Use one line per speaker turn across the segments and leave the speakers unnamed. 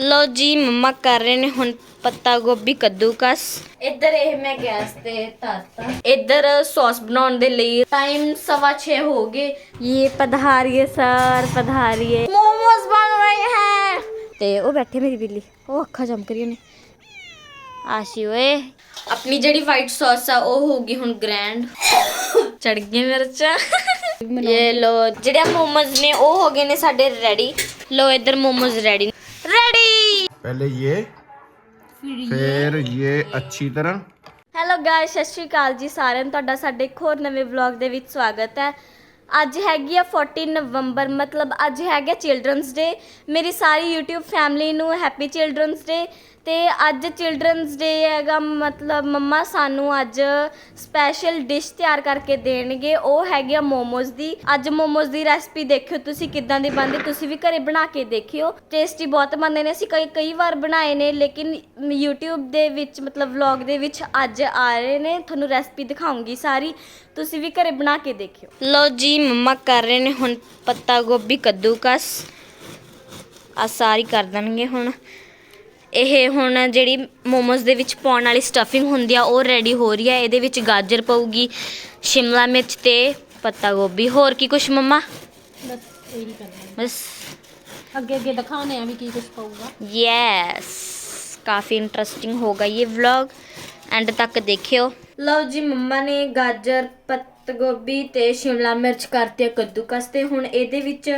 ਲੋ ਜੀ ਮੰਮਾ ਕਰ ਰਹੇ ਨੇ ਹੁਣ ਪੱਤਾ ਗੋਭੀ ਕੱਦੂਕਸ। ਇੱਧਰ ਇਹ ਮੈਂ ਗੈਸ ਤੇ ਧਰਤਾ। ਇੱਧਰ ਸੌਸ ਬਣਾਉਣ ਦੇ ਲਈ ਟਾਈਮ ਸਵਾ 6 ਹੋ ਗਏ। ਇਹ ਪਧਾਰੀਏ ਸਰ ਪਧਾਰੀਏ। ਮੋਮੋਸ ਬਣ ਰਹੇ ਹੈ। ਤੇ ਉਹ ਬੈਠੇ ਮੇਰੀ ਬਿੱਲੀ। ਉਹ ਅੱਖਾਂ ਚਮਕ ਰਹੀਆਂ ਨੇ। ਆਸ਼ੀ ਓਏ ਆਪਣੀ ਜਿਹੜੀ ਵਾਈਟ ਸੌਸ ਆ ਉਹ ਹੋਊਗੀ ਹੁਣ ਗ੍ਰੈਂਡ ਚੜ ਗਈ ਮਿਰਚਾਂ। ਇਹ ਲੋ ਜਿਹੜੇ ਮੋਮੋਜ਼ ਨੇ ਉਹ ਹੋ ਗਏ ਨੇ ਸਾਡੇ ਰੈਡੀ ਲੋ ਇੱਧਰ ਰੈਡੀ ਰੈਡੀ
पहले ये फिर ये अच्छी तरह
ਹੈਲੋ ਗਾਇਸ ਸਤਿ ਸ਼੍ਰੀ ਅਕਾਲ ਜੀ ਸਾਰਿਆਂ ਨੂੰ ਤੁਹਾਡਾ ਸਾਡੇ ਇੱਕ ਹੋਰ ਨਵੇਂ ਵਲੌਗ ਦੇ ਵਿੱਚ ਸਵਾਗਤ ਹੈ ਅੱਜ ਹੈਗੀ ਆ 14 ਨਵੰਬਰ ਮਤਲਬ ਅੱਜ ਹੈਗਾ ਚਿਲਡਰਨਸ ਡੇ ਮੇਰੀ ਸਾਰੀ YouTube ਫੈਮਿਲੀ ਨੂੰ ਹੈਪੀ ਚਿਲਡਰਨਸ ਡੇ ਤੇ ਅੱਜ ਚਿਲਡਰਨਸ ਡੇ ਹੈਗਾ, ਮਤਲਬ ਮੰਮਾ ਸਾਨੂੰ ਅੱਜ ਸਪੈਸ਼ਲ ਡਿਸ਼ ਤਿਆਰ ਕਰਕੇ ਦੇਣਗੇ, ਉਹ ਹੈਗੀ ਆ ਮੋਮੋਜ਼ ਦੀ। ਅੱਜ ਮੋਮੋਜ਼ ਦੀ ਰੈਸਪੀ ਦੇਖਿਓ ਤੁਸੀਂ ਕਿੱਦਾਂ ਦੀ ਬਣਦੀ, ਤੁਸੀਂ ਵੀ ਘਰੇ ਬਣਾ ਕੇ ਦੇਖਿਓ। ਟੇਸਟੀ ਬਹੁਤ ਬਣਦੇ ਨੇ, ਅਸੀਂ ਕਈ ਕਈ ਵਾਰ ਬਣਾਏ ਨੇ, ਲੇਕਿਨ YouTube ਦੇ ਵਿੱਚ, ਮਤਲਬ ਵਲੌਗ ਦੇ ਵਿੱਚ ਅੱਜ ਆ ਰਹੇ ਨੇ, ਤੁਹਾਨੂੰ ਰੈਸਪੀ ਦਿਖਾਉਂਗੀ ਸਾਰੀ, ਤੁਸੀਂ ਵੀ ਘਰੇ ਬਣਾ ਕੇ ਦੇਖਿਓ। ਲੋ ਜੀ, ਮੰਮਾ ਕਰ ਰਹੇ ਨੇ ਹੁਣ ਪੱਤਾ ਗੋਭੀ ਕੱਦੂਕਸ। ਆ ਸਾਰੀ ਕਰ ਦੇਣਗੇ ਹੁਣ। ਇਹ ਹੁਣ ਜਿਹੜੀ ਮੋਮੋਸ ਦੇ ਵਿੱਚ ਪਾਉਣ ਵਾਲੀ ਸਟਫਿੰਗ ਹੁੰਦੀ ਆ ਉਹ ਰੈਡੀ ਹੋ ਰਹੀ ਹੈ ਇਹਦੇ ਵਿੱਚ ਗਾਜਰ ਪਊਗੀ ਸ਼ਿਮਲਾ ਮਿਰਚ ਤੇ ਪੱਤਾ ਗੋਭੀ। ਹੋਰ ਕੀ ਕੁਛ ਮੰਮਾ?
ਬਸ ਇਹੀ ਕਰਨਾ।
ਬਸ।
ਅੱਗੇ ਅੱਗੇ ਦਿਖਾਉਣੇ ਆ ਵੀ ਕੀ ਕੁਝ ਪਊਗਾ।
ਯੈਸ ਕਾਫੀ ਇੰਟਰਸਟਿੰਗ ਹੋਗਾ ਇਹ ਵਲੌਗ ਐਂਡ ਤੱਕ ਦੇਖਿਓ। ਲਓ ਜੀ ਮੰਮਾ ਨੇ ਗਾਜਰ ਪੱਤ ਗੋਭੀ ਤੇ ਸ਼ਿਮਲਾ ਮਿਰਚ ਕਰਤੀ ਕੱਦੂਕਸ ਤੇ। ਹੁਣ ਇਹਦੇ ਵਿੱਚ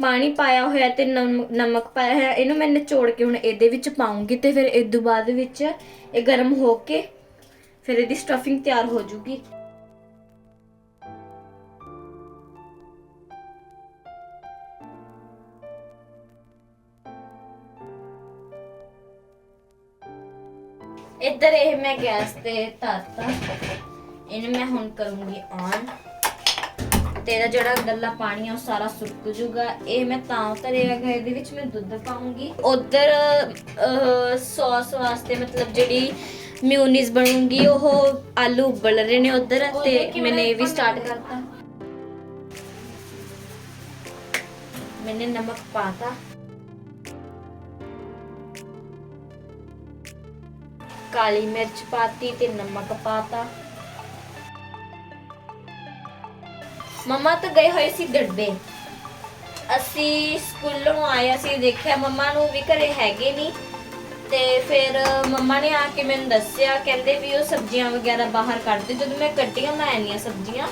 ਪਾਣੀ ਪਾਇਆ ਹੋਇਆ ਤੇ ਨਮ- ਨਮਕ ਪਾਇਆ ਹੋਇਆ, ਇਹਨੂੰ ਮੈਂ ਨਿਚੋੜ ਕੇ ਹੁਣ ਇਹਦੇ ਵਿੱਚ ਪਾਉਂਗੀ ਤੇ ਫਿਰ ਇਸ ਤੋਂ ਬਾਅਦ ਵਿੱਚ ਇਹ ਗਰਮ ਹੋ ਕੇ ਫਿਰ ਇਹਦੀ ਸਟਫਿੰਗ ਤਿਆਰ ਹੋ ਜੂਗੀ। ਇੱਧਰ ਇਹ ਮੈਂ ਗੈਸ ਤੇ ਧਰਤਾ। ਇਹਨੂੰ ਮੈਂ ਹੁਣ ਕਰੂੰਗੀ ਔਨ ਤੇ ਇਹਦਾ ਜਿਹੜਾ ਗੱਲਾ ਪਾਣੀ ਆ ਉਹ ਸਾਰਾ ਸੁੱਕ ਜੂਗਾ। ਇਹ ਮੈਂ ਤਾਂ ਧਰਿਆ ਹੈਗਾ ਇਹਦੇ ਵਿੱਚ ਮੈਂ ਦੁੱਧ ਪਾਉਂਗੀ। ਉਧਰ ਸੌਸ ਵਾਸਤੇ ਮਤਲਬ ਜਿਹੜੀ ਮਿਊਨੀਜ਼ ਬਣੂਗੀ ਉਹ ਆਲੂ ਉਬਲ ਰਹੇ ਨੇ ਉਧਰ ਤੇ ਮੈਨੇ ਇਹ ਵੀ ਸਟਾਰਟ ਕਰਤਾ। ਮੈਨੇ ਨਮਕ ਪਾਤਾ। ਕਾਲੀ ਮਿਰਚ ਪਾਤੀ ਤੇ ਨਮਕ ਪਾਤਾ। ਮਮਾ ਤਾਂ ਗਏ ਹੋਏ ਸੀ ਡੱਬੇ ਅਸੀਂ ਸਕੂਲੋਂ ਆਏ, ਅਸੀਂ ਦੇਖਿਆ ਮਮਾ ਨੂੰ ਵੀ ਘਰੇ ਹੈਗੇ ਨਹੀਂ ਤੇ ਫਿਰ ਮਮਾ ਨੇ ਆ ਕੇ ਮੈਨੂੰ ਦੱਸਿਆ, ਕਹਿੰਦੇ ਵੀ ਉਹ ਸਬਜ਼ੀਆਂ ਵਗੈਰਾ ਬਾਹਰ ਕੱਢ ਦੇ ਜਦੋਂ ਮੈਂ ਕੱਟੀਆਂ ਮੈਂ ਆਈਆਂ ਸਬਜ਼ੀਆਂ।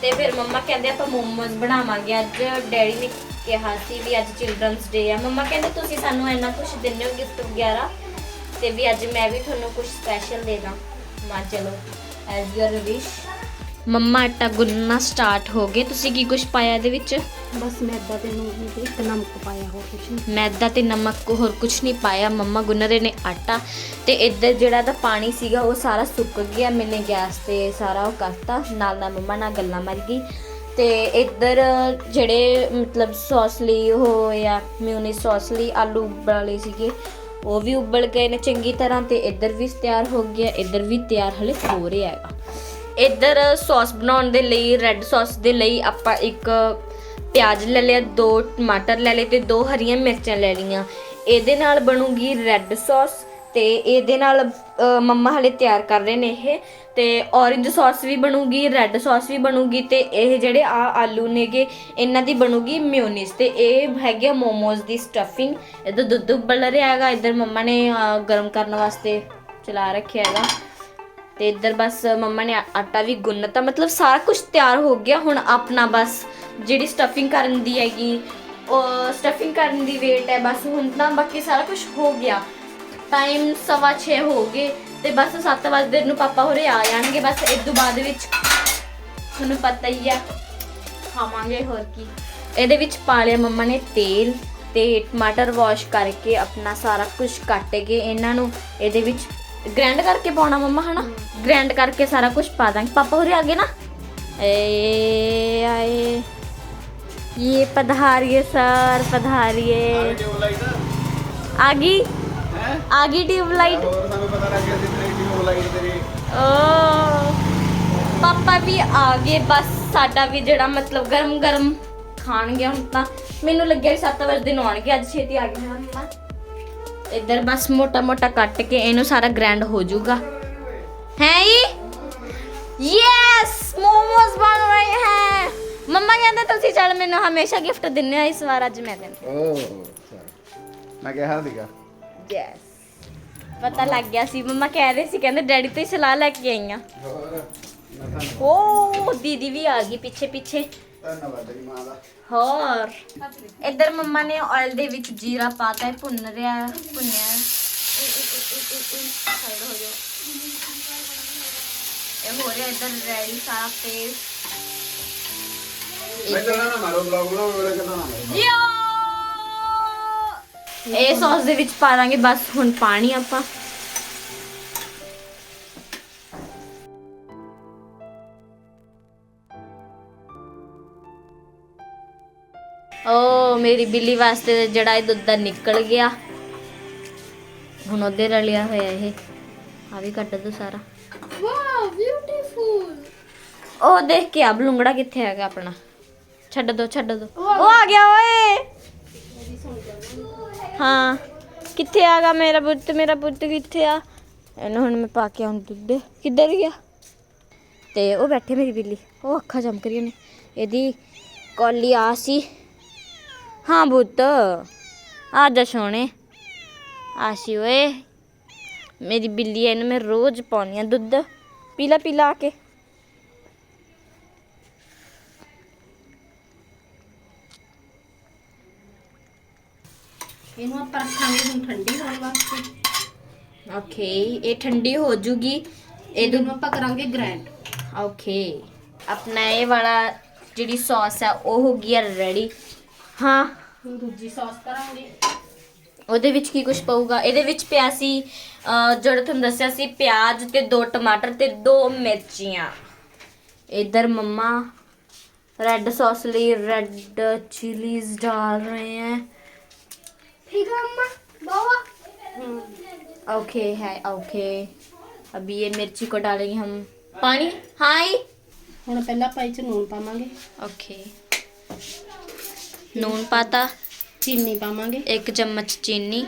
ਤੇ ਫਿਰ ਮੰਮਾ ਕਹਿੰਦੇ ਆਪਾਂ ਮੋਮੋਸ ਬਣਾਵਾਂਗੇ। ਅੱਜ ਡੈਡੀ ਨੇ ਕਿਹਾ ਸੀ ਵੀ ਅੱਜ ਚਿਲਡਰਨਸ ਡੇ ਆ। ਮੰਮਾ ਕਹਿੰਦੇ ਤੁਸੀਂ ਸਾਨੂੰ ਇੰਨਾ ਕੁਝ ਦਿੰਦੇ ਹੋ ਗਿਫਟ ਵਗੈਰਾ, ਤੇ ਵੀ ਅੱਜ ਮੈਂ ਵੀ ਤੁਹਾਨੂੰ ਕੁਝ ਸਪੈਸ਼ਲ ਦੇ ਦਾਂ। ਮਾ, ਚਲੋ ਐਜ਼ ਯੂਰ ਵਿਸ਼ ਮੰਮਾ ਆਟਾ ਗੁੰਨਣਾ ਸਟਾਰਟ ਹੋ ਗਏ। ਤੁਸੀਂ ਕੀ ਕੁਝ ਪਾਇਆ ਇਹਦੇ ਵਿੱਚ?
ਬਸ ਮੈਦਾ ਤੇ ਨੂੰ ਇੱਕ ਨਮਕ ਪਾਇਆ ਹੋਰ ਕੁਝ ਨਹੀਂ।
ਮੈਦਾ ਤੇ ਨਮਕ ਹੋਰ ਕੁਝ ਨਹੀਂ ਪਾਇਆ। ਮੰਮਾ ਗੁੰਨ ਰਹੇ ਨੇ ਆਟਾ ਤੇ ਇੱਧਰ ਜਿਹੜਾ ਦਾ ਪਾਣੀ ਸੀਗਾ ਉਹ ਸਾਰਾ ਸੁੱਕ ਗਿਆ। ਮੈਨੇ ਗੈਸ ਤੇ ਸਾਰਾ ਉਹ ਕਰਤਾ। ਨਾਲ ਨਾਲ ਮੰਮਾ ਨਾਲ ਗੱਲਾਂ ਮਾਰ ਗਈ। ਤੇ ਇੱਧਰ ਜਿਹੜੇ ਮਤਲਬ ਸੌਸ ਲਈ ਉਹ ਆ ਮਿਊਨੀ ਸੌਸ ਲਈ ਆਲੂ ਉਬਲੇ ਸੀਗੇ ਉਹ ਵੀ ਉਬਲ ਗਏ ਨੇ ਚੰਗੀ ਤਰ੍ਹਾਂ ਤੇ ਇੱਧਰ ਵੀ ਤਿਆਰ ਹੋ ਗਿਆ। ਇੱਧਰ ਵੀ ਤਿਆਰ ਹਲੇ ਹੋ ਰਿਹਾ ਹੈਗਾ। ਇੱਧਰ ਸੌਸ ਬਣਾਉਣ ਦੇ ਲਈ ਰੈੱਡ ਸੌਸ ਦੇ ਲਈ ਆਪਾਂ ਇੱਕ ਪਿਆਜ਼ ਲੈ ਲਿਆ, ਦੋ ਟਮਾਟਰ ਲੈ ਲਏ ਤੇ ਦੋ ਹਰੀਆਂ ਮਿਰਚਾਂ ਲੈ ਲਈਆਂ। ਇਹਦੇ ਨਾਲ ਬਣੂਗੀ ਰੈੱਡ ਸੌਸ ਤੇ ਇਹਦੇ ਨਾਲ ਮੰਮਾ ਹਲੇ ਤਿਆਰ ਕਰ ਰਹੇ ਨੇ ਇਹ ਤੇ ਔਰੇਂਜ ਸੌਸ ਵੀ ਬਣੂਗੀ ਰੈੱਡ ਸੌਸ ਵੀ ਬਣੂਗੀ ਤੇ ਇਹ ਜਿਹੜੇ ਆ ਆਲੂ ਨੇਗੇ, ਇਹਨਾਂ ਦੀ ਬਣੂਗੀ ਮਿਓਨੀਜ਼ ਤੇ ਇਹ ਹੈਗੇ ਮੋਮੋਜ਼ ਦੀ ਸਟਫਿੰਗ ਇਹਦਾ ਦੁੱਧ ਉਬਲ ਰਿਹਾ ਹੈਗਾ, ਇੱਧਰ ਮੰਮਾ ਨੇ ਗਰਮ ਕਰਨ ਵਾਸਤੇ ਚਲਾ ਰੱਖਿਆ ਹੈਗਾ। ਤੇ ਇੱਧਰ ਬਸ ਮੰਮਾ ਨੇ ਆਟਾ ਵੀ ਗੁੰਨਤਾ, ਮਤਲਬ ਸਾਰਾ ਕੁਝ ਤਿਆਰ ਹੋ ਗਿਆ ਹੁਣ ਆਪਣਾ ਬਸ। ਜਿਹੜੀ ਸਟਫਿੰਗ ਕਰਨ ਦੀ ਹੈਗੀ, ਉਹ ਸਟਫਿੰਗ ਕਰਨ ਦੀ ਵੇਟ ਹੈ ਬਸ, ਹੁਣ ਤਾਂ ਬਾਕੀ ਸਾਰਾ ਕੁਝ ਹੋ ਗਿਆ। ਟਾਈਮ ਸਵਾ 6 ਹੋ ਗਏ ਤੇ ਬਸ 7 ਵਜੇ ਨੂੰ ਪਾਪਾ ਹੋਰੇ ਆ ਜਾਣਗੇ ਬਸ, ਇਸ ਤੋਂ ਬਾਅਦ ਵਿੱਚ ਤੁਹਾਨੂੰ ਪਤਾ ਹੀ ਆ, ਖਾਵਾਂਗੇ ਹੋਰ ਕੀ। ਇਹਦੇ ਵਿੱਚ ਪਾ ਲਿਆ ਮੰਮਾ ਨੇ ਤੇਲ ਤੇ ਟਮਾਟਰ ਵਾਸ਼ ਕਰਕੇ ਆਪਣਾ ਸਾਰਾ ਕੁਝ ਕੱਟ ਕੇ ਇਹਨਾਂ ਨੂੰ ਇਹਦੇ ਵਿੱਚ ਗ੍ਰੈਂਡ ਕਰਕੇ ਪਾਉਣਾ ਮੰਮਾ ਹਨਾ? ਗ੍ਰੈਂਡ ਕਰਕੇ ਸਾਰਾ ਕੁਝ ਪਾ ਦਾਂਗੇ। ਪਾਪਾ ਹੋਰੇ ਆਗੇ ਨਾ? ਏ ਆਏ।
ਇਹ ਪਧਾਰੀਏ ਸਰ ਪਧਾਰੀਏ। ਆ। ਗਈ? ਆ ਟਿਊਬ ਲਾਈਟ
ਪਾਪਾ ਵੀ ਆ ਗਏ ਬਸ ਸਾਡਾ ਵੀ ਜਿਹੜਾ ਮਤਲਬ ਗਰਮ ਗਰਮ ਖਾਣਗੇ ਹੁਣ ਤਾਂ। ਮੈਨੂੰ ਲੱਗਿਆ ਵੀ 7 ਵਜੇ ਦਿਨ ਆਉਣਗੇ ਅੱਜ ਛੇਤੀ ਆ ਗਏ ਹਾਂ ਮੰਮਾ ਇੱਧਰ ਬਸ ਮੋਟਾ ਮੋਟਾ ਕੱਟ ਕੇ ਇਹਨੂੰ ਸਾਰਾ ਗ੍ਰੈਂਡ ਹੋ ਜਾਊਗਾ। ਹੈ ਜੀ? ਯੈਸ ਮੋਮੋਸ ਬਣ ਰਹੇ ਹੈ। ਮੰਮਾ ਕਹਿੰਦੇ ਤੁਸੀਂ ਚੱਲ ਮੈਨੂੰ ਹਮੇਸ਼ਾ ਗਿਫਟ ਦਿੰਨੇ ਆ ਇਸ ਵਾਰ ਅੱਜ ਮੈਂ ਦਿੰਦੀ
ਓ ਮੈਂ ਕਿਹਾ ਸੀਗਾ।
ਯੈਸ ਪਤਾ ਲੱਗ ਗਿਆ ਸੀ ਮੰਮਾ ਕਹਿ ਰਹੇ ਸੀ ਕਹਿੰਦੇ ਡੈਡੀ ਤੋਂ ਹੀ ਸਲਾਹ ਲੈ ਕੇ ਆਈਆਂ।
ਹੋਰ
ਓ ਦੀਦੀ ਵੀ ਆ ਗਈ ਪਿੱਛੇ ਪਿੱਛੇ
ਧੰਨਵਾਦ ਜੀ ਮਾਂ ਦਾ।
ਹੋਰ। ਇੱਧਰ ਮੰਮਾ ਨੇ ਆਇਲ ਦੇ ਵਿੱਚ ਜੀਰਾ ਪਾਤਾ ਹੈ ਭੁੰਨ ਰਿਹਾ ਹੈ, ਭੁੰਨਿਆ ਹੈ। ਸਾਈਡ ਹੋ ਜਾਓ ਇਹ ਹੋ ਰਿਹਾ ਇੱਧਰ ਰੈਡੀ ਸਾਰਾ ਪੇਸਟ
ਮੈਂ ਨਾ ਮਾਰੋ ਬਲੌਗ ਬਲੌਗ ਵਾਲਾ ਕਿਦਾਂ ਨਾ ਮਾਰੋ।
ਇਹ ਸੌਸ ਦੇ ਵਿੱਚ ਪਾ ਦਾਂਗੇ ਬਸ ਹੁਣ ਪਾਣੀ ਆਪਾਂ। ਓ ਮੇਰੀ ਬਿੱਲੀ ਵਾਸਤੇ ਜਿਹੜਾ ਇਹ ਦੁੱਧ ਦਾ ਨਿਕਲ ਗਿਆ। ਹੁਣ ਉਹਦੇ ਰਲਿਆ ਹੋਇਆ ਇਹ। ਆ ਵੀ ਕੱਟ ਦੋ ਸਾਰਾ।
ਵਾਓ ਬਿਊਟੀਫੁਲ
ਉਹ ਦੇਖ ਕੇ ਆ ਬਲੂੰਗੜਾ ਕਿੱਥੇ ਹੈਗਾ ਆਪਣਾ। ਛੱਡ ਦੋ ਛੱਡ ਦੋ। ਉਹ ਆ ਗਿਆ ਓਏ। ਹਾਂ। ਕਿੱਥੇ ਆਗਾ ਮੇਰਾ ਪੁੱਤ? ਮੇਰਾ ਪੁੱਤ ਕਿੱਥੇ ਆ? ਇਹਨੂੰ ਹੁਣ ਮੈਂ ਪਾ ਕੇ ਆਉਂ ਦੁੱਧ ਕਿੱਧਰ ਗਿਆ? ਤੇ ਉਹ ਬੈਠੇ ਮੇਰੀ ਬਿੱਲੀ। ਉਹ ਅੱਖਾਂ ਚਮਕ ਰਹੀਆਂ ਨੇ। ਇਹਦੀ ਕੌਲੀ ਆ ਸੀ। ਹਾਂ ਪੁੱਤ। ਆ ਜਾ ਸੋਹਣੇ। ਆਸੀ ਓਏ। ਮੇਰੀ ਬਿੱਲੀ ਹੈ, ਇਹਨੂੰ ਮੈਂ ਰੋਜ਼ ਪਾਉਂਦੀ ਆ ਦੁੱਧ। ਪੀਲਾ ਪੀਲਾ ਆ ਕੇ।
ਇਹਨੂੰ ਆਪਾਂ ਰੱਖਾਂਗੇ ਹੁਣ ਠੰਡੀ ਹੋਣ ਵਾਸਤੇ।
ਓਕੇ ਇਹ ਠੰਡੀ ਹੋ ਜੂਗੀ।
ਇਹਦੇ ਨੂੰ ਆਪਾਂ ਕਰਾਂਗੇ ਗ੍ਰੈਂਡ
ਓਕੇ। ਆਪਣਾ ਇਹ ਵਾਲਾ ਜਿਹੜੀ ਸੌਸ ਹੈ ਉਹ ਹੋ ਗਈ ਹੈ ਰੈਡੀ ਹਾਂ
ਹੁਣ ਦੂਜੀ ਸੌਸ ਕਰਾਂਗੇ
ਉਹਦੇ ਵਿੱਚ ਕੀ ਕੁਝ ਪਊਗਾ ਇਹਦੇ ਵਿੱਚ ਪਿਆ ਸੀ ਅਹ, ਜਿਹੜਾ ਤੁਹਾਨੂੰ ਦੱਸਿਆ ਸੀ ਪਿਆਜ਼ ਤੇ ਦੋ ਟਮਾਟਰ ਤੇ ਦੋ ਮਿਰਚੀਆਂ ਇਧਰ ਮੰਮਾ ਰੈੱਡ ਸੌਸ ਲਈ ਰੈੱਡ चिलीज डाल रहे हैं
ਠੀਕ ਹੈ ਅੰਮਾ ਬਾਵਾ
ओके है ओके अभी ये मिर्ची को डालेंगे हम पानी हाय
ਹੁਣ ਪਹਿਲਾਂ ਆਪਾਂ ਇਹ ਚ ਨੂਨ ਪਾਵਾਂਗੇ
ओके ਨੂਨ ਪਾਤਾ।
ਚੀਨੀ ਪਾਵਾਂਗੇ।
ਇੱਕ ਚਮਚ ਚੀਨੀ।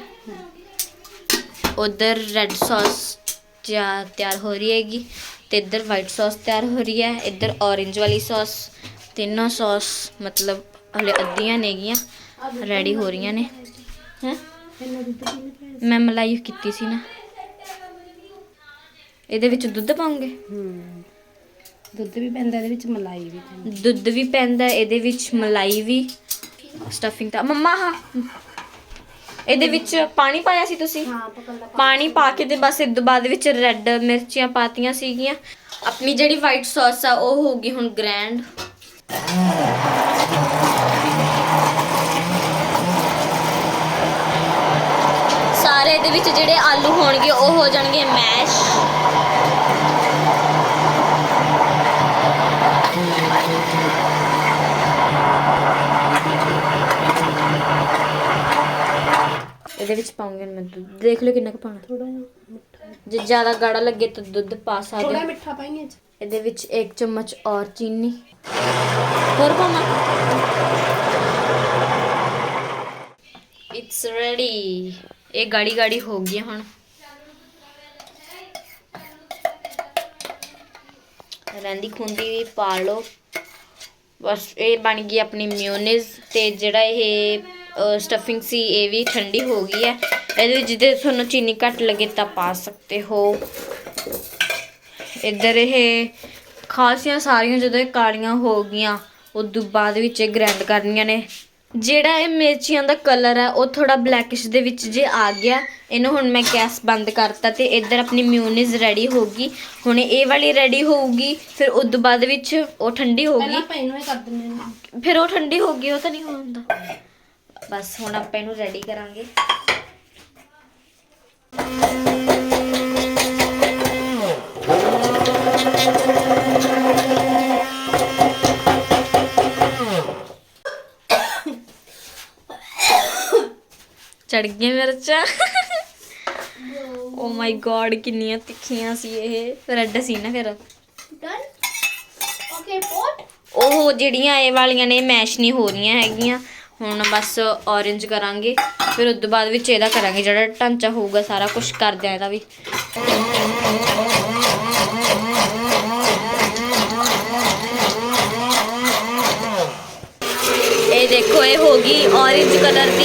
ਉਧਰ ਰੈੱਡ ਸੌਸ ਜਾਂ ਤਿਆਰ ਹੋ ਰਹੀ ਹੈਗੀ ਤੇ ਇੱਧਰ ਵਾਈਟ ਸੌਸ ਤਿਆਰ ਹੋ ਰਹੀ ਹੈ। ਇੱਧਰ ਔਰੇਂਜ ਵਾਲੀ ਸੌਸ ਤਿੰਨੋਂ ਸੌਸ ਮਤਲਬ ਹਲੇ ਅੱਧੀਆਂ ਨੇਗੀਆਂ ਰੈਡੀ ਹੋ ਰਹੀਆਂ ਨੇ। ਹੈ? ਮੈਂ ਮਲਾਈ ਕੀਤੀ ਸੀ ਨਾ। ਇਹਦੇ ਵਿੱਚ ਦੁੱਧ ਪਾਉਂਗੇ?
ਹੂੰ। ਦੁੱਧ ਵੀ ਪੈਂਦਾ ਇਹਦੇ ਵਿੱਚ ਮਲਾਈ ਵੀ
ਦੁੱਧ ਵੀ ਪੈਂਦਾ ਇਹਦੇ ਵਿੱਚ ਮਲਾਈ ਵੀ। ਸਟਫਿੰਗ ਤਾਂ ਮੰਮਾ ਹਾਂ। ਇਹਦੇ ਵਿੱਚ ਪਾਣੀ ਪਾਇਆ ਸੀ ਤੁਸੀਂ?
ਹਾਂ ਪਕੰਦਾ
ਪਾਣੀ। ਪਾ ਕੇ ਤੇ ਬਸ ਇਸ ਤੋਂ ਬਾਅਦ ਵਿੱਚ ਰੈੱਡ ਮਿਰਚੀਆਂ ਪਾਤੀਆਂ ਸੀਗੀਆਂ। ਆਪਣੀ ਜਿਹੜੀ ਵਾਈਟ ਸੌਸ ਆ ਉਹ ਹੋਊਗੀ ਹੁਣ ਗ੍ਰੈਂਡ ਸਾਰੇ ਇਹਦੇ ਵਿੱਚ ਜਿਹੜੇ ਆਲੂ ਹੋਣਗੇ ਉਹ ਹੋ ਜਾਣਗੇ ਮੈਸ਼ ਇਹਦੇ ਵਿੱਚ ਪਾਉਂਗੇ ਮੈਂ ਦੁੱਧ। ਦੇਖ ਲਓ ਕਿੰਨਾ ਕੁ ਪਾਉਣਾ।
ਥੋੜਾ ਜਿਹਾ ਮਿੱਠਾ।
ਜੇ ਜ਼ਿਆਦਾ ਗਾੜਾ ਲੱਗੇ ਤਾਂ ਦੁੱਧ ਪਾ ਸਕਦੇ
ਥੋੜਾ
ਹੋ।
ਮਿੱਠਾ ਪਾਈਏ ਚ
ਇਹਦੇ ਵਿੱਚ 1 ਚਮਚ ਔਰ ਚੀਨੀ। ਹੋਰ ਪਾਵਾਂ ਇਟਸ ਰੈਡੀ ਇਹ ਗਾੜੀ ਗਾੜੀ ਹੋ ਗਈ ਹੁਣ। ਰਹਿੰਦੀ ਖੁੰਦੀ ਵੀ ਪਾ ਲਓ। ਬਸ ਇਹ ਬਣ ਗਈ ਆਪਣੀ ਮਿਓਨੀਜ਼ ਤੇ ਜਿਹੜਾ ਇਹ ਸਟਫਿੰਗ ਸੀ ਇਹ ਵੀ ਠੰਡੀ ਹੋ ਗਈ ਹੈ। ਇਹਦੇ ਵਿੱਚ ਜੇ ਤੁਹਾਨੂੰ ਚੀਨੀ ਘੱਟ ਲੱਗੇ ਤਾਂ ਪਾ ਸਕਦੇ ਹੋ। ਇੱਧਰ ਇਹ ਖਾਸੀਆਂ ਸਾਰੀਆਂ ਜਦੋਂ ਇਹ ਕਾਲੀਆਂ ਹੋ ਗਈਆਂ ਉਦੋਂ ਬਾਅਦ ਵਿੱਚ ਇਹ ਗ੍ਰਾਈਂਡ ਕਰਨੀਆਂ ਨੇ। ਜਿਹੜਾ ਇਹ ਮਿਰਚੀਆਂ ਦਾ ਕਲਰ ਹੈ ਉਹ ਥੋੜਾ ਬਲੈਕਿਸ਼ ਦੇ ਵਿੱਚ ਜੇ ਆ ਗਿਆ ਇਹਨੂੰ ਹੁਣ ਮੈਂ ਗੈਸ ਬੰਦ ਕਰਤਾ ਤੇ ਇੱਧਰ ਆਪਣੀ ਮਿਊਨੀਜ਼ ਰੈਡੀ ਹੋਊਗੀ ਹੁਣ ਇਹ ਵਾਲੀ ਰੈਡੀ ਹੋਊਗੀ ਫਿਰ ਉਦੋਂ ਬਾਅਦ ਵਿੱਚ ਉਹ ਠੰਡੀ
ਪਹਿਲਾਂ
ਹੋਊਗੀ
ਆਪਾਂ ਇਹਨੂੰ ਹੀ ਕਰ ਦਿੰਦੇ ਹਾਂ।
ਫਿਰ ਉਹ ਠੰਡੀ ਹੋ ਗਈ ਉਹ ਤਾਂ ਨਹੀਂ ਹੁੰਦਾ ਬਸ ਹੁਣ ਆਪਾਂ ਇਹਨੂੰ ਰੈਡੀ ਕਰਾਂਗੇ। ਚੜ ਗਈਆਂ ਮਿਰਚਾਂ। ਓ ਮਾਈ ਗॉड ਕਿੰਨੀਆਂ ਤਿੱਖੀਆਂ ਸੀ ਇਹ। ਰੈੱਡ ਸੀ ਨਾ ਫਿਰ।
ਡਨ ਓਕੇ ਪੋਟ
ਉਹ ਜਿਹੜੀਆਂ ਇਹ ਵਾਲੀਆਂ ਨੇ ਮੈਸ਼ ਨਹੀਂ ਹੋ ਰਹੀਆਂ ਹੈਗੀਆਂ। ਹੁਣ ਬਸ orange ਕਰਾਂਗੇ, ਫਿਰ ਉਸ ਤੋਂ ਬਾਅਦ ਵਿੱਚ ਇਹਦਾ ਕਰਾਂਗੇ ਜਿਹੜਾ ਢਾਂਚਾ ਹੋਊਗਾ ਸਾਰਾ ਕੁਝ ਕਰਦੇ ਆ ਇਹਦਾ ਵੀ। ਇਹ ਦੇਖੋ, ਇਹ ਹੋ ਗਈ orange ਕਲਰ ਦੀ।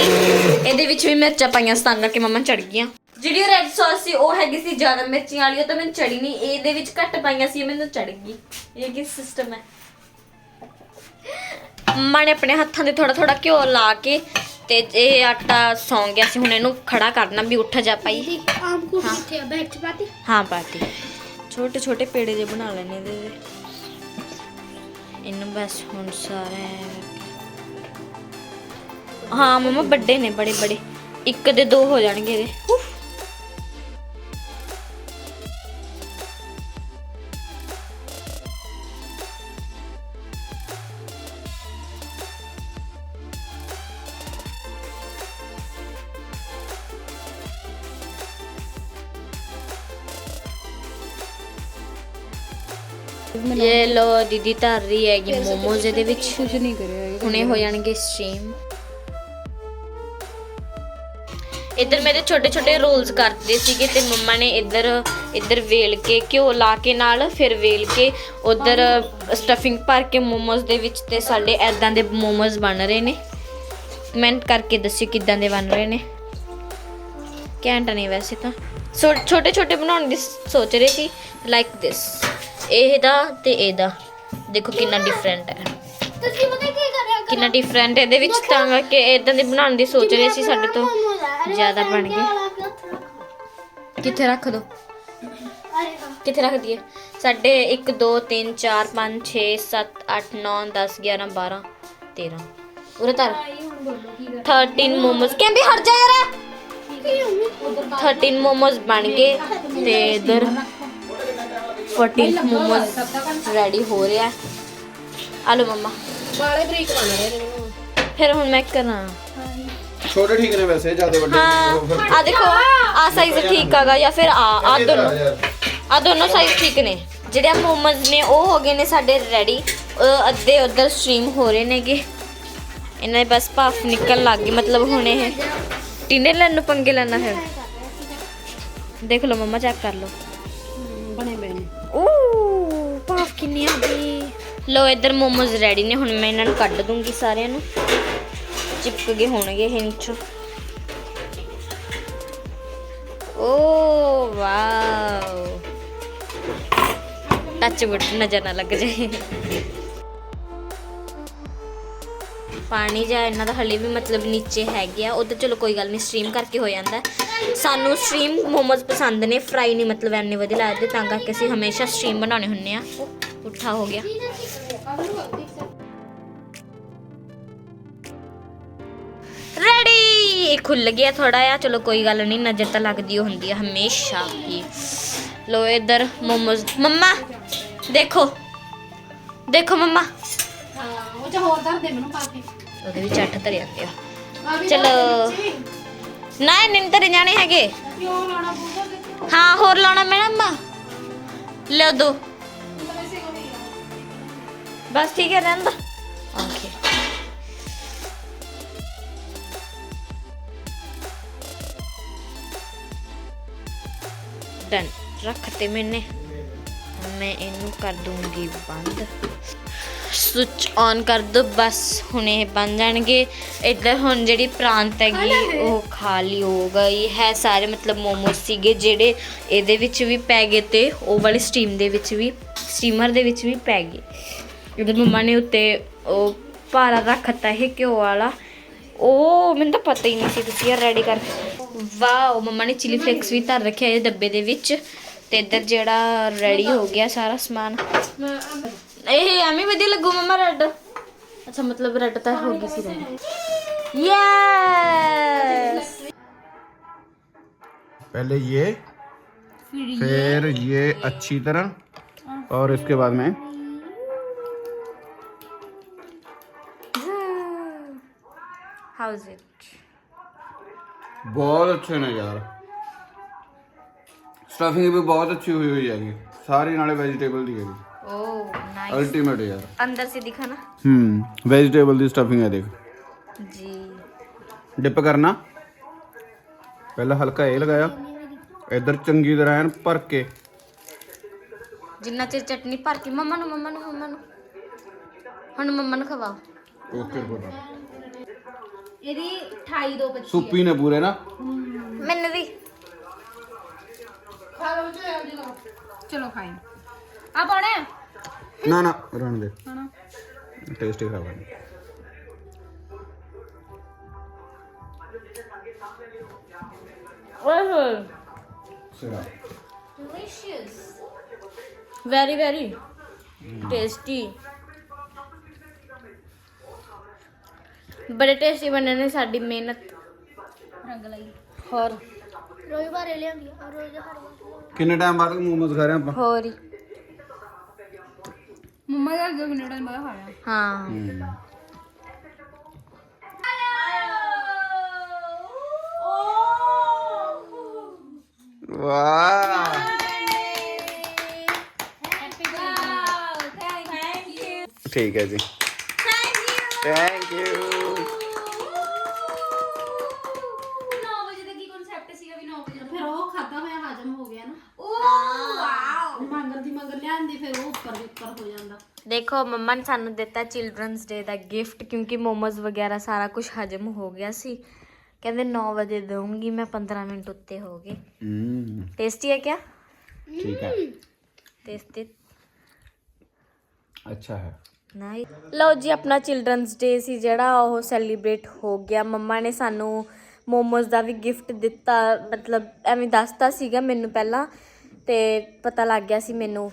ਇਹਦੇ ਵਿੱਚ ਵੀ ਮਿਰਚਾਂ ਪਾਈਆਂ ਸੀ ਤਾਂ ਕਰਕੇ ਮੰਮਾ ਚੜ ਗਈਆਂ। ਜਿਹੜੀ ਰੈੱਡ ਸੌਸ ਸੀ, ਉਹ ਹੈਗੀ ਸੀ ਜ਼ਿਆਦਾ ਮਿਰਚੀਆਂ ਵਾਲੀ, ਉਹ ਤਾਂ ਮੈਨੂੰ ਚੜੀ ਨਹੀਂ। ਇਹਦੇ ਵਿੱਚ ਘੱਟ ਪਾਈਆਂ ਸੀ ਮੈਨੂੰ ਚੜ ਗਈ। ਇਹ ਕੀ ਸਿਸਟਮ ਹੈ? ਮੰਮਾ ਨੇ ਆਪਣੇ ਹੱਥਾਂ ਤੇ ਥੋੜਾ ਥੋੜਾ ਘਿਓ ਲਾ ਕੇ ਤੇ ਇਹ ਆਟਾ ਸੌਂ ਗਿਆ ਸੀ ਹੁਣ ਇਹਨੂੰ ਖੜਾ ਕਰਨਾ ਵੀ ਉੱਠ ਜਾ ਪਾਈ
ਆਮ ਕੁਝ ਕਿੱਥੇ ਆ? ਬੈਠ ਪਾਤੀ।
ਹਾਂ ਪਾਤੀ। ਛੋਟੇ ਛੋਟੇ ਪੇੜੇ ਜੇ ਬਣਾ ਲੈਣੇ ਇਹਦੇ ਦੇ। ਇਹਨੂੰ ਬਸ ਹੁਣ ਸਾਰਾ ਹਾਂ ਮਮਾ ਵੱਡੇ ਨੇ ਬੜੇ ਬੜੇ। ਇੱਕ ਦੇ ਦੋ ਹੋ ਜਾਣਗੇ ਇਹਦੇ। ਲੋ ਦੀਦੀ ਧਰ ਰਹੀ ਹੈਗੀ ਮੋਮੋਜ਼ ਇਹਦੇ ਵਿੱਚ।
ਕੁਝ ਨਹੀਂ ਕਰਿਆ
ਹੁਣੇ ਹੋ ਜਾਣਗੇ ਸਟ੍ਰੀਮ ਇੱਧਰ ਮੇਰੇ ਛੋਟੇ ਛੋਟੇ ਰੋਲਸ ਕਰਦੇ ਸੀਗੇ ਤੇ ਮੰਮਾ ਨੇ ਇੱਧਰ ਇੱਧਰ ਵੇਲ ਕੇ ਘਿਓ ਲਾ ਕੇ ਨਾਲ ਫਿਰ ਵੇਲ ਕੇ ਉਧਰ ਸਟਫਿੰਗ ਭਰ ਕੇ ਮੋਮੋਜ਼ ਦੇ ਵਿੱਚ ਤੇ ਸਾਡੇ ਐਦਾਂ ਦੇ ਮੋਮੋਜ਼ ਬਣ ਰਹੇ ਨੇ। ਕਮੈਂਟ ਕਰਕੇ ਦੱਸਿਓ ਕਿੱਦਾਂ ਦੇ ਬਣ ਰਹੇ ਨੇ। ਘੈਂਟ ਨੇ ਵੈਸੇ ਤਾਂ। ਸੋ ਛੋਟੇ ਛੋਟੇ ਬਣਾਉਣ ਦੀ ਸੋਚ ਰਹੀ ਸੀ। ਲਾਈਕ ਦਿਸ ਇਹਦਾ ਤੇ ਇਹਦਾ। ਦੇਖੋ ਕਿੰਨਾ ਡਿਫਰੈਂਟ ਹੈ।
ਤੁਸੀਂ ਪਤਾ ਕੀ ਕਰਿਆ
ਕਿੰਨਾ ਡਿਫਰੈਂਟ ਇਹਦੇ ਵਿੱਚ ਤਾਂ ਕਰਕੇ ਇਦਾਂ ਦੇ ਬਣਾਉਣ ਦੀ ਸੋਚ ਰਹੇ ਸੀ ਸਾਡੇ ਤੋਂ। ਜ਼ਿਆਦਾ ਬਣ ਗਏ। ਕਿੱਥੇ ਰੱਖ ਦੋ? ਕਿੱਥੇ ਰੱਖ ਦਈਏ ਸਾਡੇ 1 2 3 4 5 6 7 8 9 10 11 12 13 ਉਰੇ ਤਰ 13 ਮੋਮੋਸ ਕਹਿੰਦੇ ਹਟ ਜਾ ਯਾਰ। 13 ਮੋਮੋਸ ਬਣ ਗਏ ਤੇ ਇਧਰ। 14 ਮੋਮੋਸ ਰੈਡੀ ਹੋ ਰਿਹਾ। ਆਲੂ ਮੰਮਾ।
ਬਾਲੇ ਬਰੀਕ ਬਣ ਰਹੇ ਨੇ। ਮੈਨੂੰ
ਫਿਰ ਹੁਣ ਮੈਂ ਕਰਾਂ।
ਛੋਟੇ ਠੀਕ ਨੇ ਵੈਸੇ ਜ਼ਿਆਦਾ ਵੱਡੇ ਨਹੀਂ, ਉਹ ਫਿਰ
ਆ ਦੇਖੋ ਆ ਸਾਈਜ਼ ਠੀਕ ਹੈਗਾ ਜਾਂ ਫਿਰ ਆ ਆ ਦੋਨੋਂ। ਆ ਦੋਨੋਂ ਸਾਈਜ਼ ਠੀਕ ਨੇ। ਜਿਹੜੇ ਮੋਮੋਜ਼ ਨੇ ਉਹ ਹੋ ਗਏ ਨੇ ਸਾਡੇ ਰੈਡੀ ਅੱਧੇ ਉਧਰ ਸਟ੍ਰੀਮ ਹੋ ਰਹੇ ਨੇਗੇ। ਇਹਨਾਂ ਦੇ ਬਸ ਭਾਫ ਨਿਕਲ ਲੱਗ ਗਈ ਮਤਲਬ ਹੁਣ ਇਹ ਟਿੰਡੇ ਲੈਣ ਨੂੰ ਪੰਗੇ ਲੈਣਾ ਫਿਰ ਦੇਖ ਲਓ ਮੰਮਾ ਚੈੱਕ ਕਰ ਲਓ। ਕਿੰਨੀ ਆ ਗਈ ਲੋ ਇੱਧਰ ਮੋਮੋਜ਼ ਰੈਡੀ ਨੇ, ਹੁਣ ਮੈਂ ਇਹਨਾਂ ਨੂੰ ਕੱਢ ਦੂੰਗੀ ਸਾਰਿਆਂ ਨੂੰ। ਚਿਪਕ ਗਏ ਹੋਣਗੇ ਇਹ ਨੀਚੋਂ। Oh, wow. ਟੱਚ ਬੁੱਟ ਨਜ਼ਰ ਨਾ ਲੱਗ ਜਾਏ। ਪਾਣੀ ਜਾਂ ਇਹਨਾਂ ਦਾ ਹਲੇ ਵੀ ਮਤਲਬ ਨੀਚੇ ਹੈਗੇ ਆ, ਉਹ ਤਾਂ ਚਲੋ ਕੋਈ ਗੱਲ ਨਹੀਂ ਸਟ੍ਰੀਮ ਕਰਕੇ ਹੋ ਜਾਂਦਾ। ਸਾਨੂੰ ਸਟ੍ਰੀਮ ਮੋਮੋਜ਼ ਪਸੰਦ ਨੇ ਫਰਾਈ ਨਹੀਂ ਮਤਲਬ ਐਨੇ ਵਧੀਆ ਲੱਗਦੇ, ਤਾਂ ਕਰਕੇ ਅਸੀਂ ਹਮੇਸ਼ਾ ਸਟ੍ਰੀਮ ਬਣਾਉਣੇ ਹੁੰਨੇ ਆ। ਉਹ ਪੁੱਠਾ ਹੋ ਰੈਡੀ ਖੁੱਲ ਗਿਆ ਥੋੜਾ ਆ ਚਲੋ ਕੋਈ ਗੱਲ ਨਹੀਂ, ਨਜ਼ਰ ਤਾਂ ਲੱਗਦੀ ਓ ਹੁੰਦੀ ਆ ਹਮੇਸ਼ਾ ਹੀ। ਲੋ ਇਧਰ ਮੋਮੋਜ਼। ਮੰਮਾ, ਦੇਖੋ। ਦੇਖੋ ਮੰਮਾ।
ਉਹ ਚ ਹੋਰ ਦਰ ਦੇ ਮੈਨੂੰ ਪਾ ਕੇ
ਉਹਦੇ ਵਿੱਚ ਅੱਠ ਧਰੇ ਜਾਂਦੇ ਚਲੋ। ਨਾ ਨਹੀਂ ਧਰੇ ਜਾਣੇ ਹੈਗੇ।
ਕਿਉਂ ਲਾਣਾ ਪਊਗਾ
ਹਾਂ, ਹੋਰ ਲਾਉਣਾ ਮੈਡਮ ਲੈ ਦੋ। ਬਸ ਠੀਕ ਹੈ ਰਹਿੰਦਾ ਓਕੇ ਡਨ ਰੱਖਤੇ ਮੈਨੇ। ਹੁਣ ਮੈਂ ਇਹਨੂੰ ਕਰ ਦੂੰਗੀ ਬੰਦ। ਸਵਿਚ ਔਨ ਕਰ ਦੋ ਬਸ ਹੁਣ ਇਹ ਬਣ ਜਾਣਗੇ। ਇੱਧਰ ਹੁਣ ਜਿਹੜੀ ਪ੍ਰਾਂਤ ਹੈਗੀ ਉਹ ਖਾਲੀ ਹੋ ਗਈ ਹੈ। ਸਾਰੇ ਮਤਲਬ ਮੋਮੋਸ ਸੀਗੇ ਜਿਹੜੇ ਇਹਦੇ ਵਿੱਚ ਵੀ ਪੈ ਗਏ ਤੇ ਉਹ ਵਾਲੀ ਸਟੀਮ ਦੇ ਵਿੱਚ ਵੀ ਸਟੀਮਰ ਦੇ ਵਿੱਚ ਵੀ ਪੈ ਗਏ। ਇਹਦੇ ਮੰਮਾ ਨੇ ਉੱਤੇ ਉਹ ਭਾਰਾ ਰੱਖਤਾ ਇਹ ਘਿਓ ਵਾਲਾ ਉਹ ਮੈਨੂੰ ਤਾਂ ਪਤਾ ਹੀ ਨਹੀਂ ਸੀ ਤੁਸੀਂ ਇਹ ਰੈਡੀ ਕਰ ਵਾਓ ਮੰਮਾ ਨੇ ਚਿਲੀ ਫਲੇਕਸ ਵੀ ਧਰ ਰੱਖਿਆ ਇਹ ਡੱਬੇ ਦੇ ਵਿੱਚ ਤੇ ਇੱਧਰ ਜਿਹੜਾ ਰੈਡੀ ਹੋ ਗਿਆ ਸਾਰਾ ਸਮਾਨ
ਮੈਂ
ਇਹ ਐਵੇਂ ਵਧੀਆ ਲੱਗੂ ਮੰਮਾ ਰੈੱਡ ਅੱਛਾ ਮਤਲਬ ਰੈੱਡ ਤਾਂ ਹੋ ਗਈ ਸੀ ਰੈੱਡ ਯੈਸ
पहले ये फिर ये अच्छी तरह और इसके बाद में
ਹਾਊ ਇਜ਼ ਇਟ
बहुत अच्छे ने यार स्टफिंग भी बहुत अच्छी हुई हुई है सारी नाले वेजिटेबल दी है
ਓ ਨਾਈਸ
अल्टीमेट यार
ਅੰਦਰ से दिखा ना
हम्म वेजिटेबल दी स्टफिंग है देख
जी
डिप करना ਪਹਿਲਾਂ ਹਲਕਾ ਇਹ ਲਗਾਇਆ ਇੱਧਰ ਚੰਗੀ ਤਰ੍ਹਾਂ ਐਨ ਭਰ ਕੇ
ਜਿੰਨਾ ਚਿਰ ਚਟਨੀ ਭਰ ਕੇ ਮੰਮਾ ਨੂੰ ਮੰਮਾ ਨੂੰ ਮੰਮਾ ਨੂੰ ਹੁਣ ਮੰਮਾ ਨੂੰ ਖਵਾਓ
ਓਕੇ ਬੋਲਾ
ਇਹਦੀ 28 ਦੋ ਬੱਚੀ
ਸੁੱਪੀ ਨੇ ਪੂਰੇ ਨਾ।
ਮੈਨੂੰ ਵੀ।
ਚਲੋ ਖਾਈ ਆ ਪਾਉਣਾ ਹੈ?
ਨਾ ਨਾ ਰਹਿਣ ਦੇ।
ਹਨਾ
ਟੇਸਟੀ ਖਾਵਾਂਗੇ
ਓਏ ਹੋਏ।
ਸਿਰਾ।
ਵੈਰੀ ਵੈਰੀ ਟੇਸਟੀ ਬੜੇ ਟੇਸਟੀ ਬਣੇ ਨੇ ਸਾਡੀ ਮਿਹਨਤ।
ਰੰਗ ਲਈ।
ਹੋਰ?
ਰੋਜ਼ ਬਾਰੇ ਲਿਆਂਦੀ ਆ ਰੋਜ਼ ਹਰ ਵਾਰ
ਕਿੰਨੇ ਟਾਈਮ ਬਾਅਦ ਮੋਮੋਸ ਖਾ ਰਹੇ ਆਪਾਂ?
ਹੋਰ ਹੀ।
ਮੰਮਾ ਦਾ ਦੋ ਮਿੰਟ ਬਾਅਦ ਖਾਇਆ
ਹਾਂ।
ਵਾਹ। ਠੀਕ ਹੈ ਜੀ। ਥੈਂਕ ਯੂ
ਫਿਰ ਉਹ ਖਾਦਾ ਹੋਇਆ ਹਜਮ ਹੋ ਗਿਆ ਨਾ ਓ ਵਾਓ ਮੰਗਰ ਲਿਆਂਦੀ ਫਿਰ ਉਹ ਉੱਪਰ ਦੇ ਉੱਪਰ ਹੋ ਜਾਂਦਾ।
ਦੇਖੋ ਮੰਮਾ ਨੇ ਸਾਨੂੰ ਦਿੱਤਾ ਚਿਲਡਰਨਸ ਡੇ ਦਾ ਗਿਫਟ ਕਿਉਂਕਿ ਮੋਮੋਜ਼ ਵਗੈਰਾ ਸਾਰਾ ਕੁਝ ਹਜਮ ਹੋ ਗਿਆ ਸੀ। ਕਹਿੰਦੇ 9 ਵਜੇ ਦਊਂਗੀ ਮੈਂ 15 ਮਿੰਟ ਉੱਤੇ ਹੋ ਗਏ।
ਹੂੰ।
ਟੇਸਟੀ ਹੈ ਕਿਆ?
ਠੀਕ ਹੈ।
ਟੇਸਟੀ
ਅੱਛਾ ਹੈ।
ਨਹੀਂ ਲਓ ਜੀ ਆਪਣਾ ਚਿਲਡਰਨਸ ਡੇ ਸੀ ਜਿਹੜਾ ਉਹ ਸੈਲੀਬ੍ਰੇਟ ਹੋ ਗਿਆ। ਮੰਮਾ ਨੇ ਸਾਨੂੰ ਮੋਮੋਜ਼ ਦਾ ਵੀ ਗਿਫਟ ਦਿੱਤਾ। ਮਤਲਬ ਐਵੇਂ ਦੱਸਤਾ ਸੀਗਾ ਮੈਨੂੰ ਪਹਿਲਾਂ। ਤੇ ਪਤਾ ਲੱਗ ਗਿਆ ਸੀ ਮੈਨੂੰ।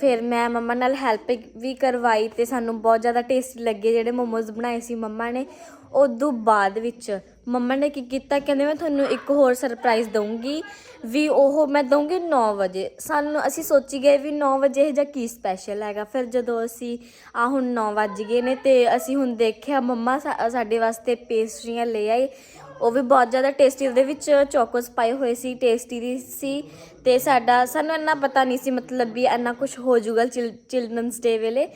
ਫਿਰ ਮੈਂ ਮੰਮਾ ਨਾਲ ਹੈਲਪ ਵੀ ਕਰਵਾਈ ਤੇ ਸਾਨੂੰ ਬਹੁਤ ਜ਼ਿਆਦਾ ਟੇਸਟੀ ਲੱਗੇ ਜਿਹੜੇ ਮੋਮੋਜ਼ ਬਣਾਏ ਸੀ ਮੰਮਾ ਨੇ। ਉਦੋਂ ਬਾਅਦ ਵਿੱਚ ਮੰਮਾ ਨੇ ਕੀ ਕੀਤਾ, ਕਹਿੰਦੇ ਮੈਂ ਤੁਹਾਨੂੰ ਇੱਕ ਹੋਰ ਸਰਪ੍ਰਾਈਜ਼ ਦਊਂਗੀ ਵੀ ਉਹ ਮੈਂ ਦਊਂਗੀ 9 ਵਜੇ। ਸਾਨੂੰ, ਅਸੀਂ ਸੋਚੀ ਗਏ ਵੀ 9 ਵਜੇ ਇਹ ਜਾਂ ਕੀ ਸਪੈਸ਼ਲ ਹੈਗਾ। ਫਿਰ ਜਦੋਂ ਅਸੀਂ, ਆ ਹੁਣ 9 ਵੱਜ ਗਏ ਨੇ ਤੇ ਅਸੀਂ ਹੁਣ ਦੇਖਿਆ ਮੰਮਾ ਸਾ- ਸਾਡੇ ਵਾਸਤੇ ਪੇਸਟਰੀਆਂ ਲੈ ਆਏ। ਉਹ ਵੀ ਬਹੁਤ ਜ਼ਿਆਦਾ ਟੇਸਟੀ ਉਹਦੇ ਵਿੱਚ ਚੋਕੋਸ ਪਾਏ ਹੋਏ ਸੀ ਟੇਸਟੀ ਦੀ ਸੀ ਤੇ ਸਾਡਾ, ਸਾਨੂੰ ਇੰਨਾ ਪਤਾ ਨਹੀਂ ਸੀ ਮਤਲਬ ਵੀ ਇੰਨਾ ਕੁਝ ਹੋ ਜਾਊਗਾ ਚਿਲਡਰਨਸ ਡੇ ਵੇਲੇ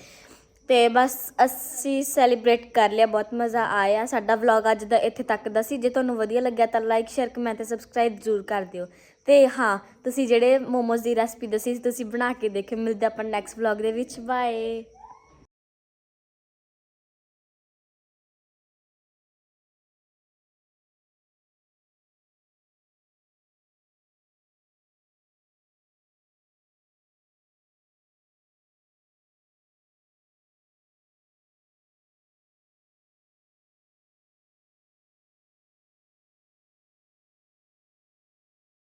ਤੇ ਬਸ ਅਸੀਂ ਸੈਲੀਬ੍ਰੇਟ ਕਰ ਲਿਆ, ਬਹੁਤ ਮਜ਼ਾ ਆਇਆ। ਸਾਡਾ ਵਲੌਗ ਅੱਜ ਦਾ ਇੱਥੇ ਤੱਕ ਦਾ ਸੀ। ਜੇ ਤੁਹਾਨੂੰ ਵਧੀਆ ਲੱਗਿਆ ਤਾਂ ਲਾਈਕ ਸ਼ੇਅਰ ਕਮੈਂਟ ਤੇ ਸਬਸਕ੍ਰਾਈਬ ਜ਼ਰੂਰ ਕਰ ਦਿਓ। ਤੇ ਹਾਂ, ਤੁਸੀਂ ਜਿਹੜੇ ਮੋਮੋਜ਼ ਦੀ ਰੈਸਪੀ ਦੱਸੀ ਸੀ, ਤੁਸੀਂ ਬਣਾ ਕੇ ਦੇਖਿਓ। ਮਿਲਦੇ ਆਪਾਂ ਨੈਕਸਟ ਵਲੌਗ ਦੇ ਵਿੱਚ। ਬਾਏ